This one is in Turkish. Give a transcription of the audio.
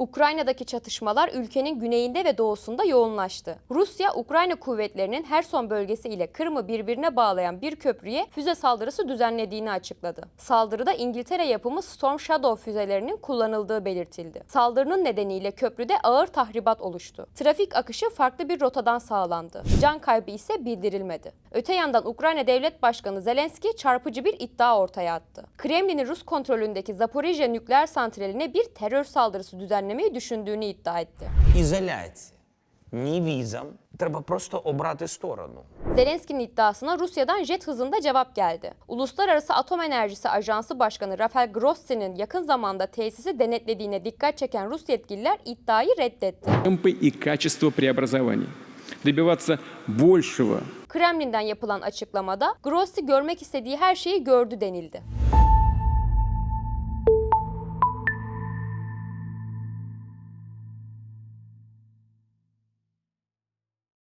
Ukrayna'daki çatışmalar ülkenin güneyinde ve doğusunda yoğunlaştı. Rusya, Ukrayna kuvvetlerinin Herson bölgesi ile Kırım'ı birbirine bağlayan bir köprüye füze saldırısı düzenlediğini açıkladı. Saldırıda İngiltere yapımı Storm Shadow füzelerinin kullanıldığı belirtildi. Saldırının nedeniyle köprüde ağır tahribat oluştu. Trafik akışı farklı bir rotadan sağlandı. Can kaybı ise bildirilmedi. Öte yandan Ukrayna Devlet Başkanı Zelenski çarpıcı bir iddia ortaya attı. Kremlin'in Rus kontrolündeki Zaporijya nükleer santraline bir terör saldırısı düzenlemeyi düşündüğünü iddia etti. Ізоляція. Ні візам. Треба просто обрати сторону. Zelenski'nin iddiasına Rusya'dan jet hızında cevap geldi. Uluslararası Atom Enerjisi Ajansı Başkanı Rafael Grossi'nin yakın zamanda tesisi denetlediğine dikkat çeken Rus yetkililer iddiayı reddetti. темпы и качество преобразований, добиваться большего Kremlin'den yapılan açıklamada Grossi görmek istediği her şeyi gördü denildi.